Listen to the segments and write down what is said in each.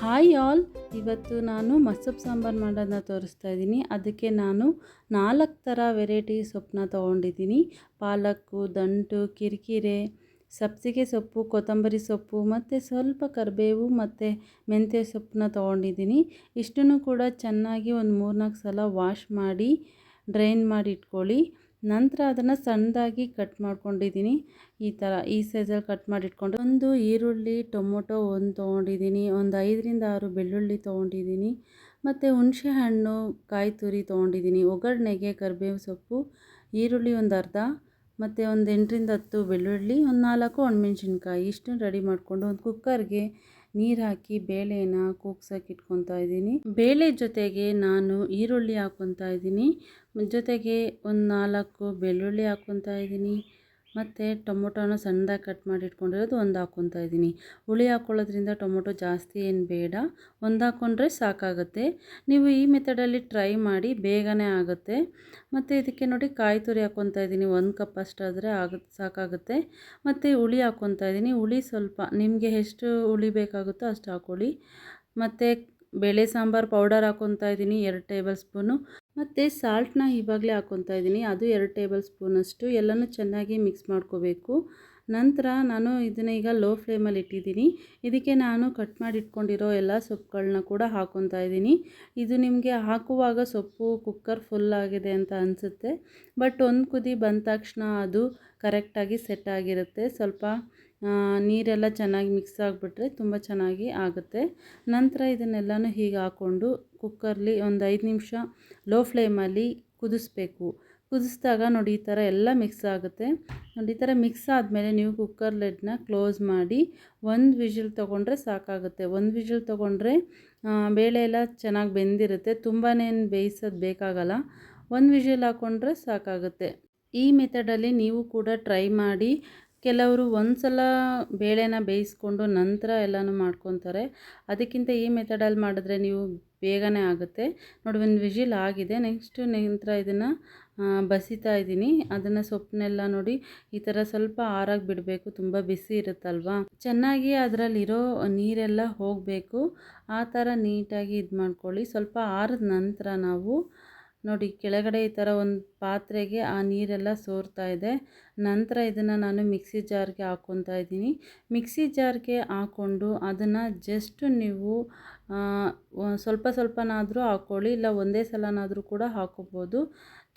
Hi all ಇವತ್ತು ನಾನು ಮಸೊಪ್ಪು ಸಾಂಬಾರು ಮಾಡೋದನ್ನ ತೋರಿಸ್ತಾ ಇದ್ದೀನಿ. ಅದಕ್ಕೆ ನಾನು ನಾಲ್ಕು ಥರ ವೆರೈಟಿ ಸೊಪ್ಪನ್ನ ತೊಗೊಂಡಿದ್ದೀನಿ. ಪಾಲಕ್ಕು, ದಂಟು, ಕಿರಿಕಿರೆ, ಸಬ್ಸಿಗೆ ಸೊಪ್ಪು, ಕೊತ್ತಂಬರಿ ಸೊಪ್ಪು ಮತ್ತು ಸ್ವಲ್ಪ ಕರಿಬೇವು ಮತ್ತು ಮೆಂತ್ಯ ಸೊಪ್ಪನ್ನ ತೊಗೊಂಡಿದ್ದೀನಿ. ಇಷ್ಟನ್ನು ಕೂಡ ಚೆನ್ನಾಗಿ ಒಂದು ಮೂರ್ನಾಲ್ಕು ಸಲ ವಾಶ್ ಮಾಡಿ ಡ್ರೈನ್ ಮಾಡಿ ಇಟ್ಕೊಳ್ಳಿ. ನಂತರ ಅದನ್ನು ಸಣ್ಣದಾಗಿ ಕಟ್ ಮಾಡ್ಕೊಂಡಿದ್ದೀನಿ. ಈ ಥರ ಈ ಸೈಜಲ್ಲಿ ಕಟ್ ಮಾಡಿಟ್ಕೊಂಡು ಒಂದು ಈರುಳ್ಳಿ, ಟೊಮೊಟೊ ಒಂದು ತೊಗೊಂಡಿದ್ದೀನಿ. ಒಂದು ಐದರಿಂದ ಆರು ಬೆಳ್ಳುಳ್ಳಿ ತೊಗೊಂಡಿದ್ದೀನಿ. ಮತ್ತು ಹುಣಸೆ ಹಣ್ಣು ಕಾಯಿ ತುರಿ ತೊಗೊಂಡಿದ್ದೀನಿ. ಒಗ್ಗರಣೆಗೆ ಕರಿಬೇವು ಸೊಪ್ಪು, ಈರುಳ್ಳಿ ಒಂದು ಅರ್ಧ, ಮತ್ತು ಒಂದು ಎಂಟರಿಂದ ಹತ್ತು ಬೆಳ್ಳುಳ್ಳಿ, ಒಂದು ನಾಲ್ಕು ಒಣಮೆಣ್ಸಿನ್ಕಾಯಿ. ಇಷ್ಟನ್ನು ರೆಡಿ ಮಾಡಿಕೊಂಡು ಒಂದು ಕುಕ್ಕರ್ಗೆ ನೀರು ಹಾಕಿ ಬೇಳೆನ ಕೂಗ್ಸಕ್ಕೆ ಇಟ್ಕೊತಾ ಇದ್ದೀನಿ. ಬೇಳೆ ಜೊತೆಗೆ ನಾನು ಈರುಳ್ಳಿ ಹಾಕ್ಕೊತಾ ಇದ್ದೀನಿ. ಜೊತೆಗೆ ಒಂದು ನಾಲ್ಕು ಬೆಳ್ಳುಳ್ಳಿ ಹಾಕ್ಕೊತಾ ಇದ್ದೀನಿ. ಮತ್ತು ಟೊಮೊಟೊನ ಸಣ್ಣದಾಗಿ ಕಟ್ ಮಾಡಿ ಇಟ್ಕೊಂಡಿರೋದು ಒಂದು ಹಾಕ್ಕೊತಾ ಇದ್ದೀನಿ. ಹುಳಿ ಹಾಕ್ಕೊಳ್ಳೋದ್ರಿಂದ ಟೊಮೊಟೊ ಜಾಸ್ತಿ ಏನು ಬೇಡ, ಒಂದು ಹಾಕ್ಕೊಂಡ್ರೆ ಸಾಕಾಗುತ್ತೆ. ನೀವು ಈ ಮೆಥಡಲ್ಲಿ ಟ್ರೈ ಮಾಡಿ ಬೇಗನೆ ಆಗುತ್ತೆ. ಮತ್ತು ಇದಕ್ಕೆ ನೋಡಿ ಕಾಯಿ ತುರಿ ಹಾಕ್ಕೊತಾ ಇದ್ದೀನಿ, ಒಂದು ಕಪ್ ಅಷ್ಟಾದರೆ ಆಗುತ್ತೆ ಸಾಕಾಗುತ್ತೆ. ಮತ್ತು ಹುಳಿ ಹಾಕ್ಕೊತಾ ಇದ್ದೀನಿ, ಹುಳಿ ಸ್ವಲ್ಪ, ನಿಮಗೆ ಎಷ್ಟು ಹುಳಿ ಬೇಕಾಗುತ್ತೋ ಅಷ್ಟು ಹಾಕ್ಕೊಳ್ಳಿ ಮತ್ತು ಬೇಳೆ ಸಾಂಬಾರು ಪೌಡರ್ ಹಾಕ್ಕೊತಾ ಇದ್ದೀನಿ, ಎರಡು ಟೇಬಲ್ ಸ್ಪೂನು ಮತ್ತು ಸಾಲ್ಟ್ನ ಇವಾಗಲೇ ಹಾಕ್ಕೊತಾ ಇದ್ದೀನಿ. ಅದು ಎರಡು ಟೇಬಲ್ ಸ್ಪೂನಷ್ಟು. ಎಲ್ಲನೂ ಚೆನ್ನಾಗಿ ಮಿಕ್ಸ್ ಮಾಡ್ಕೋಬೇಕು. ನಂತರ ನಾನು ಇದನ್ನ ಈಗ ಲೋ ಫ್ಲೇಮಲ್ಲಿ ಇಟ್ಟಿದ್ದೀನಿ. ಇದಕ್ಕೆ ನಾನು ಕಟ್ ಮಾಡಿ ಇಟ್ಕೊಂಡಿರೋ ಎಲ್ಲ ಸೊಪ್ಪುಗಳನ್ನ ಕೂಡ ಹಾಕ್ಕೊತಾ ಇದ್ದೀನಿ. ಇದು ನಿಮಗೆ ಹಾಕುವಾಗ ಸೊಪ್ಪು ಕುಕ್ಕರ್ ಫುಲ್ ಆಗಿದೆ ಅಂತ ಅನಿಸುತ್ತೆ. ಬಟ್ ಒಂದು ಕುದಿ ಬಂದ ತಕ್ಷಣ ಅದು ಕರೆಕ್ಟಾಗಿ ಸೆಟ್ ಆಗಿರುತ್ತೆ. ಸ್ವಲ್ಪ ನೀರೆಲ್ಲ ಚೆನ್ನಾಗಿ ಮಿಕ್ಸ್ ಆಗಿಬಿಟ್ರೆ ತುಂಬ ಚೆನ್ನಾಗಿ ಆಗುತ್ತೆ. ನಂತರ ಇದನ್ನೆಲ್ಲನೂ ಹೀಗೆ ಹಾಕ್ಕೊಂಡು ಕುಕ್ಕರ್ಲಿ ಒಂದು ಐದು ನಿಮಿಷ ಲೋ ಫ್ಲೇಮಲ್ಲಿ ಕುದಿಸ್ಬೇಕು. ಕುದಿಸಿದಾಗ ನೋಡಿ ಈ ಥರ ಎಲ್ಲ ಮಿಕ್ಸ್ ಆಗುತ್ತೆ. ನೋಡಿ ಈ ಥರ ಮಿಕ್ಸ್ ಆದಮೇಲೆ ನೀವು ಕುಕ್ಕರ್ ಲೆಡ್ನ ಕ್ಲೋಸ್ ಮಾಡಿ ಒಂದು ವಿಷಲ್ ತೊಗೊಂಡ್ರೆ ಸಾಕಾಗುತ್ತೆ. ಒಂದು ವಿಷಲ್ ತೊಗೊಂಡ್ರೆ ಬೇಳೆ ಎಲ್ಲ ಚೆನ್ನಾಗಿ ಬೆಂದಿರುತ್ತೆ. ತುಂಬಾ ಬೇಯಿಸೋದು ಬೇಕಾಗಲ್ಲ. ಒಂದು ವಿಷಲ್ ಹಾಕ್ಕೊಂಡ್ರೆ ಸಾಕಾಗುತ್ತೆ. ಈ ಮೆಥಡಲ್ಲಿ ನೀವು ಕೂಡ ಟ್ರೈ ಮಾಡಿ ಕೆಲವರು ಒಂದು ಸಲ ಬೇಳೆನ ಬೇಯಿಸ್ಕೊಂಡು ನಂತರ ಎಲ್ಲನೂ ಮಾಡ್ಕೊತಾರೆ. ಅದಕ್ಕಿಂತ ಈ ಮೆಥಡಲ್ಲಿ ಮಾಡಿದ್ರೆ ನೀವು ಬೇಗನೆ ಆಗುತ್ತೆ. ನೋಡಿ, ಒಂದು ವಿಜಿಲ್ ಆಗಿದೆ. ನೆಕ್ಸ್ಟು ನಂತರ ಇದನ್ನು ಬಸಿತಾ ಇದ್ದೀನಿ. ಅದನ್ನು ಸೊಪ್ಪನ್ನೆಲ್ಲ ನೋಡಿ, ಈ ಥರ ಸ್ವಲ್ಪ ಆರಾಗಿ ಬಿಡಬೇಕು. ತುಂಬ ಬಿಸಿ ಇರುತ್ತಲ್ವಾ? ಚೆನ್ನಾಗಿ ಅದರಲ್ಲಿರೋ ನೀರೆಲ್ಲ ಹೋಗಬೇಕು. ಆ ಥರ ನೀಟಾಗಿ ಇದು ಮಾಡ್ಕೊಳ್ಳಿ ಸ್ವಲ್ಪ ಆರಿದ ನಂತರ ನಾವು ನೋಡಿ, ಕೆಳಗಡೆ ಈ ಥರ ಒಂದು ಪಾತ್ರೆಗೆ ಆ ನೀರೆಲ್ಲ ಸೋರ್ತಾ ಇದೆ. ನಂತರ ಇದನ್ನು ನಾನು ಮಿಕ್ಸಿ ಜಾರ್ಗೆ ಹಾಕ್ಕೊತಾ ಇದ್ದೀನಿ. ಮಿಕ್ಸಿ ಜಾರ್ಗೆ ಹಾಕ್ಕೊಂಡು ಅದನ್ನು ಜಸ್ಟ್ ನೀವು ಸ್ವಲ್ಪ ಸ್ವಲ್ಪನಾದರೂ ಹಾಕ್ಕೊಳ್ಳಿ ಇಲ್ಲ ಒಂದೇ ಸಲನಾದರೂ ಕೂಡ ಹಾಕ್ಕೋಬೋದು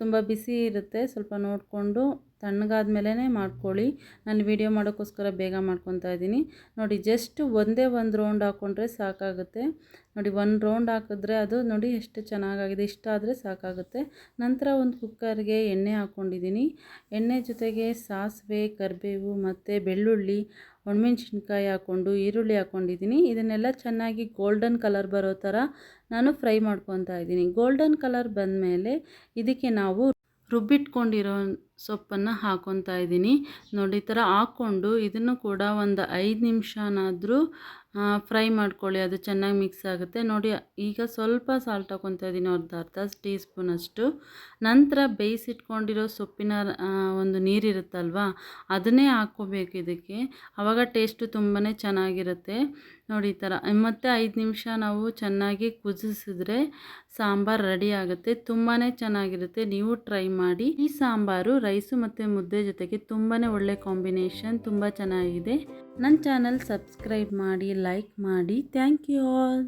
ತುಂಬ ಬಿಸಿ ಇರುತ್ತೆ, ಸ್ವಲ್ಪ ನೋಡಿಕೊಂಡು ತಣ್ಣಗಾದ ಮೇಲೇ ಮಾಡ್ಕೊಳ್ಳಿ. ನಾನು ವಿಡಿಯೋ ಮಾಡೋಕ್ಕೋಸ್ಕರ ಬೇಗ ಮಾಡ್ಕೊತಾ ಇದ್ದೀನಿ. ನೋಡಿ, ಜಸ್ಟ್ ಒಂದೇ ಒಂದು ರೌಂಡ್ ಹಾಕ್ಕೊಂಡ್ರೆ ಸಾಕಾಗುತ್ತೆ. ನೋಡಿ, ಒಂದು ರೌಂಡ್ ಹಾಕಿದ್ರೆ ಅದು ನೋಡಿ ಎಷ್ಟು ಚೆನ್ನಾಗಾಗಿದೆ, ಇಷ್ಟ ಆದರೆ ಸಾಕಾಗುತ್ತೆ. ನಂತರ ಒಂದು ಕುಕ್ಕರ್ಗೆ ಎಣ್ಣೆ ಹಾಕ್ಕೊಂಡಿದ್ದೀನಿ ಎಣ್ಣೆ ಜೊತೆಗೆ ಸಾಸಿವೆ, ಕರಿಬೇವು ಮತ್ತು ಬೆಳ್ಳುಳ್ಳಿ ಒಣಮೆಣ್ಸಿನ್ಕಾಯಿ ಹಾಕ್ಕೊಂಡು, ಈರುಳ್ಳಿ ಹಾಕ್ಕೊಂಡಿದ್ದೀನಿ. ಇದನ್ನೆಲ್ಲ ಚೆನ್ನಾಗಿ ಗೋಲ್ಡನ್ ಕಲರ್ ಬರೋ ಥರ ನಾನು ಫ್ರೈ ಮಾಡ್ಕೊತಾ ಇದ್ದೀನಿ. ಗೋಲ್ಡನ್ ಕಲರ್ ಬಂದಮೇಲೆ ಇದಕ್ಕೆ ನಾವು ರುಬ್ಬಿಟ್ಕೊಂಡಿರೋ ಸೊಪ್ಪನ್ನು ಹಾಕ್ಕೊತಾ ಇದ್ದೀನಿ. ನೋಡಿ, ಈ ಥರ ಹಾಕ್ಕೊಂಡು ಇದನ್ನು ಕೂಡ ಒಂದು ಐದು ನಿಮಿಷನಾದರೂ ಫ್ರೈ ಮಾಡ್ಕೊಳ್ಳಿ, ಅದು ಚೆನ್ನಾಗಿ ಮಿಕ್ಸ್ ಆಗುತ್ತೆ. ನೋಡಿ, ಈಗ ಸ್ವಲ್ಪ ಸಾಲ್ಟ್ ಹಾಕ್ಕೊತಾ ಇದ್ದೀನಿ ಅರ್ಧ ಅರ್ಧ ಟೀ ಸ್ಪೂನಷ್ಟು ನಂತರ ಬೇಯಿಸಿಟ್ಕೊಂಡಿರೋ ಸೊಪ್ಪಿನ ಒಂದು ನೀರಿರುತ್ತಲ್ವ, ಅದನ್ನೇ ಹಾಕ್ಕೋಬೇಕು ಇದಕ್ಕೆ. ಆವಾಗ ಟೇಸ್ಟು ತುಂಬಾ ಚೆನ್ನಾಗಿರುತ್ತೆ. ನೋಡಿ ಈ ಥರ. ಮತ್ತು ಐದು ನಿಮಿಷ ನಾವು ಚೆನ್ನಾಗಿ ಕುದಿಸಿದ್ರೆ ಸಾಂಬಾರು ರೆಡಿ ಆಗುತ್ತೆ. ತುಂಬಾ ಚೆನ್ನಾಗಿರುತ್ತೆ. ನೀವು ಟ್ರೈ ಮಾಡಿ. ಈ ಸಾಂಬಾರು ರೈಸು ಮತ್ತು ಮುದ್ದೆ ಜೊತೆಗೆ ತುಂಬಾ ಒಳ್ಳೆ ಕಾಂಬಿನೇಷನ್, ತುಂಬ ಚೆನ್ನಾಗಿದೆ. ನನ್ನ ಚಾನಲ್ ಸಬ್ಸ್ಕ್ರೈಬ್ ಮಾಡಿ, ಲೈಕ್ ಮಾಡಿ. Thank you all.